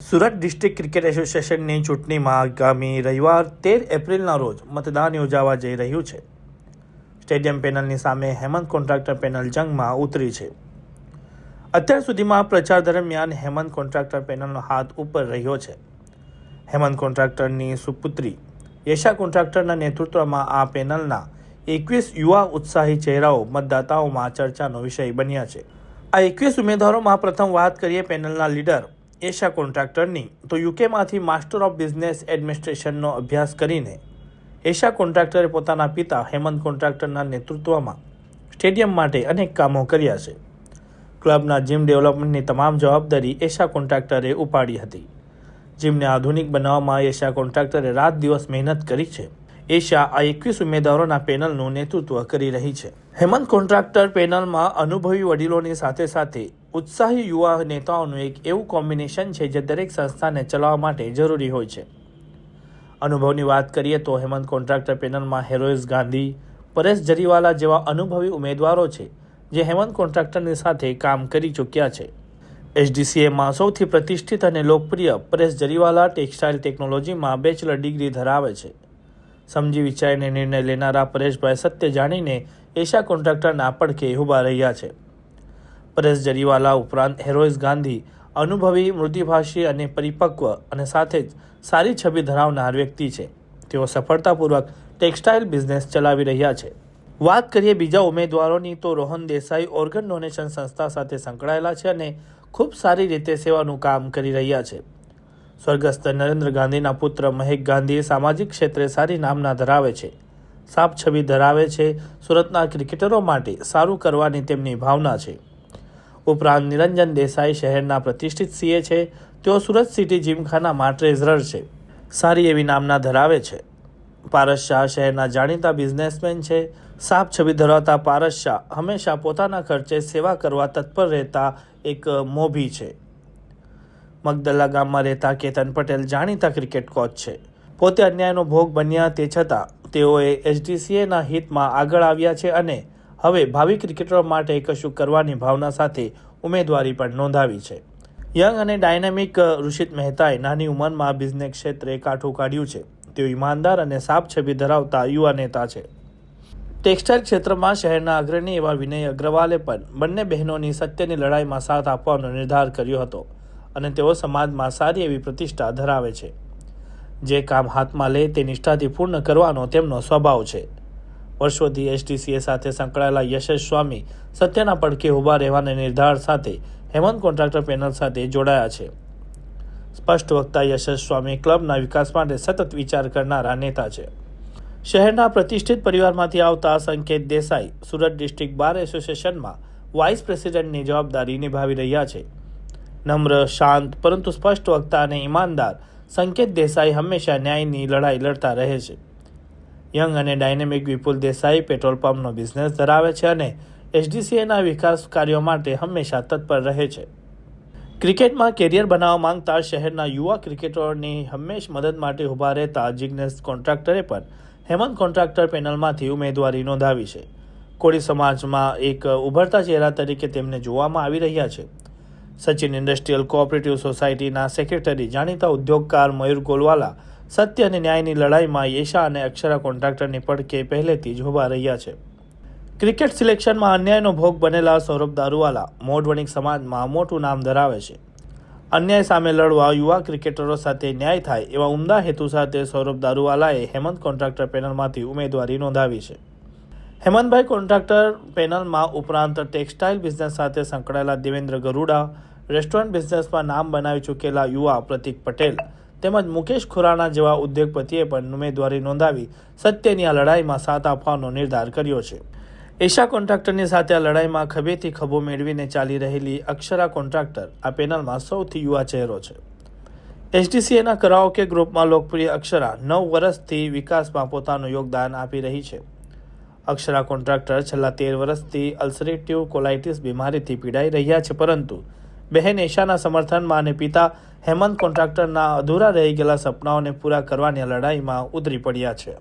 Surat district cricket એસોસિએશનની ચૂંટણીમાં આગામી રવિવાર તેર એપ્રિલના રોજ મતદાન યોજાવા જઈ રહ્યું છે. સ્ટેડિયમ પેનલની સામે હેમંત કોન્ટ્રાક્ટર પેનલ જંગમાં ઉતરી છે. અત્યાર સુધીમાં પ્રચાર દરમિયાન હેમંત કોન્ટ્રાક્ટર પેનલનો હાથ ઉપર રહ્યો છે. હેમંત કોન્ટ્રાક્ટરની સુપુત્રી યશા કોન્ટ્રાક્ટરના નેતૃત્વમાં આ પેનલના એકવીસ યુવા ઉત્સાહી ચહેરાઓ મતદાતાઓમાં ચર્ચાનો વિષય બન્યા છે. આ એકવીસ ઉમેદવારોમાં પ્રથમ વાત કરીએ પેનલના લીડર એશા કોન્ટ્રાક્ટરની, તો યુકેમાંથી માસ્ટર ઓફ બિઝનેસ એડમિનિસ્ટ્રેશનનો અભ્યાસ કરીને એશા કોન્ટ્રાક્ટરે પોતાના પિતા હેમંત કોન્ટ્રાક્ટરના નેતૃત્વમાં સ્ટેડિયમ માટે અનેક કામો કર્યા છે. ક્લબના જીમ ડેવલપમેન્ટની તમામ જવાબદારી એશા કોન્ટ્રાક્ટરે ઉપાડી હતી. જીમને આધુનિક બનાવવામાં એશા કોન્ટ્રાક્ટરે રાત દિવસ મહેનત કરી છે. એશિયા આ એકવીસ ઉમેદવારોના પેનલનું નેતૃત્વ કરી રહી છે. હેમંત કોન્ટ્રાક્ટર પેનલમાં અનુભવી વડીલોની સાથે સાથે ઉત્સાહી યુવા નેતાઓનું એક એવું કોમ્બિનેશન છે જે દરેક સંસ્થાને ચલાવવા માટે જરૂરી હોય છે. અનુભવની વાત કરીએ તો હેમંત કોન્ટ્રાક્ટર પેનલમાં હેરોઇસ ગાંધી, પરેશ જરીવાલા જેવા અનુભવી ઉમેદવારો છે જે હેમંત કોન્ટ્રાક્ટરની સાથે કામ કરી ચૂક્યા છે. એચડીસીએમાં સૌથી પ્રતિષ્ઠિત અને લોકપ્રિય પરેશ જરીવાલા ટેક્સટાઇલ ટેકનોલોજીમાં બેચલર ડિગ્રી ધરાવે છે. સમજી વિચારીને નિર્ણય લેનારા પરેશભાઈ સત્ય જાણીને એશા કોન્ટ્રાક્ટરના પડખે ઊભા રહ્યા છે. પરેશ જરીવાલા ઉપરાંત હેરોઇસ ગાંધી, અનુભવી, મૃદુભાષી અને પરિપક્વ અને સાથે જ સારી છબી ધરાવનાર વ્યક્તિ છે. તેઓ સફળતાપૂર્વક ટેક્સટાઇલ બિઝનેસ ચલાવી રહ્યા છે. વાત કરીએ બીજા ઉમેદવારોની, તો રોહન દેસાઈ ઓર્ગન ડોનેશન સંસ્થા સાથે સંકળાયેલા છે અને ખૂબ સારી રીતે સેવાનું કામ કરી રહ્યા છે. સ્વર્ગસ્થ નરેન્દ્ર ગાંધીના પુત્ર મહેક ગાંધી સામાજિક ક્ષેત્રે સારી નામના ધરાવે છે. સાફ છબી ધરાવે છે. સુરતના ક્રિકેટરો માટે સારું કરવાની તેમની ભાવના છે. ઉપરાંત નિરંજન દેસાઈ શહેરના પ્રતિષ્ઠિત સીએ છે. તેઓ સુરત સિટી જીમખાનામાં ટ્રેઝરર છે. સારી એવી નામના ધરાવે છે. પારસ શાહ શહેરના જાણીતા બિઝનેસમેન છે. સાફ છબી ધરાવતા પારસ શાહ હંમેશા પોતાના ખર્ચે સેવા કરવા તત્પર રહેતા એક મોભી છે. મગદલ્લા ગામમાં રહેતા કેતન પટેલ જાણીતા ક્રિકેટ કોચ છે. પોતે અન્યાયનો ભોગ બન્યા તે છતાં તેઓએ એચડીસીએના હિતમાં આગળ આવ્યા છે અને હવે ભાવિ ક્રિકેટરો માટે કશું કરવાની ભાવના સાથે ઉમેદવારી પણ નોંધાવી છે. યંગ અને ડાયનેમિક ઋષિત મહેતાએ નાની ઉંમરમાં બિઝનેસ ક્ષેત્રે કાઠું કાઢ્યું છે. તેઓ ઈમાનદાર અને સાફ છબી ધરાવતા યુવા નેતા છે. ટેક્સટાઇલ ક્ષેત્રમાં શહેરના અગ્રણી એવા વિનય અગ્રવાલે પણ બંને બહેનોની સત્યની લડાઈમાં સાથ આપવાનો નિર્ધાર કર્યો હતો અને તેઓ સમાજમાં સારી એવી પ્રતિષ્ઠા ધરાવે છે. જે કામ હાથમાં લે તે નિષ્ઠાથી પૂર્ણ કરવાનો તેમનો સ્વભાવ છે. વર્ષોથી એસટીસીએ સાથે સંકળાયેલા યશસ સ્વામી સત્યના પડખે ઊભા રહેવાના નિર્ધાર સાથે હેમંત કોન્ટ્રાક્ટર પેનલ સાથે જોડાયા છે. સ્પષ્ટ વક્તા યશેશ સ્વામી ક્લબના વિકાસ માટે સતત વિચાર કરનારા નેતા છે. શહેરના પ્રતિષ્ઠિત પરિવારમાંથી આવતા સંકેત દેસાઈ સુરત ડિસ્ટ્રિક્ટ બાર એસોસિએશનમાં વાઇસ પ્રેસિડેન્ટની જવાબદારી નિભાવી રહ્યા છે. નમ્ર, શાંત, પરંતુ સ્પષ્ટ વક્તા અને ઈમાનદાર સંકેત દેસાઈ હંમેશા ન્યાયની લડાઈ લડતા રહે છે. યંગ અને ડાયનેમિક વિપુલ દેસાઈ પેટ્રોલ પંપનો બિઝનેસ ધરાવે છે અને એચડીસીએના વિકાસ કાર્યો માટે હંમેશા તત્પર રહે છે. ક્રિકેટમાં કેરિયર બનાવવા માંગતા શહેરના યુવા ક્રિકેટરોની હંમેશ મદદ માટે ઊભા રહેતા જિગ્નેશ કોન્ટ્રાક્ટરે પણ હેમંત કોન્ટ્રાક્ટર પેનલમાંથી ઉમેદવારી નોંધાવી છે. કોળી સમાજમાં એક ઉભરતા ચહેરા તરીકે તેમને જોવામાં આવી રહ્યા છે. સચિન ઇન્ડસ્ટ્રીયલ કોઓપરેટિવ સોસાયટીના સેક્રેટરી જાણીતા ઉદ્યોગકાર મયુર ગોલવાલા સત્ય અને ન્યાયની લડાઈમાં યેશા અને અક્ષરા કોન્ટ્રાક્ટરની પડકે પહેલેથી જ ઊભા રહ્યા છે. ક્રિકેટ સિલેક્શનમાં અન્યાયનો ભોગ બનેલા સૌરભ દારૂવાલા મોઢ વણિક સમાજમાં મોટું નામ ધરાવે છે. અન્યાય સામે લડવા યુવા ક્રિકેટરો સાથે ન્યાય થાય એવા ઉમદા હેતુ સાથે સૌરભ દારૂવાલાએ હેમંત કોન્ટ્રાક્ટર પેનલમાંથી ઉમેદવારી નોંધાવી છે. હેમંતભાઈ કોન્ટ્રાક્ટર પેનલમાં ઉપરાંત ટેક્સટાઇલ બિઝનેસ સાથે સંકળાયેલા દેવેન્દ્ર ગરુડા, રેસ્ટોરન્ટ બિઝનેસમાં નામ બનાવી ચૂકેલા યુવા પ્રતિક પટેલ તેમજ મુકેશ ખુરાણા જેવા ઉદ્યોગપતિએ પણ ઉમેદવારી નોંધાવી સત્યની આ લડાઈમાં સાથ આપવાનો નિર્ધાર કર્યો છે. એશા કોન્ટ્રાક્ટરની સાથે આ લડાઈમાં ખભેથી ખભો મેળવીને ચાલી રહેલી અક્ષરા કોન્ટ્રાક્ટર આ પેનલમાં સૌથી યુવા ચહેરો છે. એચડીસીએના કરાઓકે ગ્રુપમાં લોકપ્રિય અક્ષરા નવ વર્ષથી વિકાસમાં પોતાનું યોગદાન આપી રહી છે. અક્ષરા કોન્ટ્રાક્ટર છેલ્લા તેર વર્ષથી અલ્સરેટિવ કોલાઇટિસ બીમારીથી પીડાઈ રહ્યા છે, પરંતુ બહેન એશાના સમર્થનમાં અને પિતા હેમંત કોન્ટ્રાક્ટરના અધૂરા રહી ગયેલા સપનાઓને પૂરા કરવાની લડાઈમાં ઉતરી પડ્યા છે.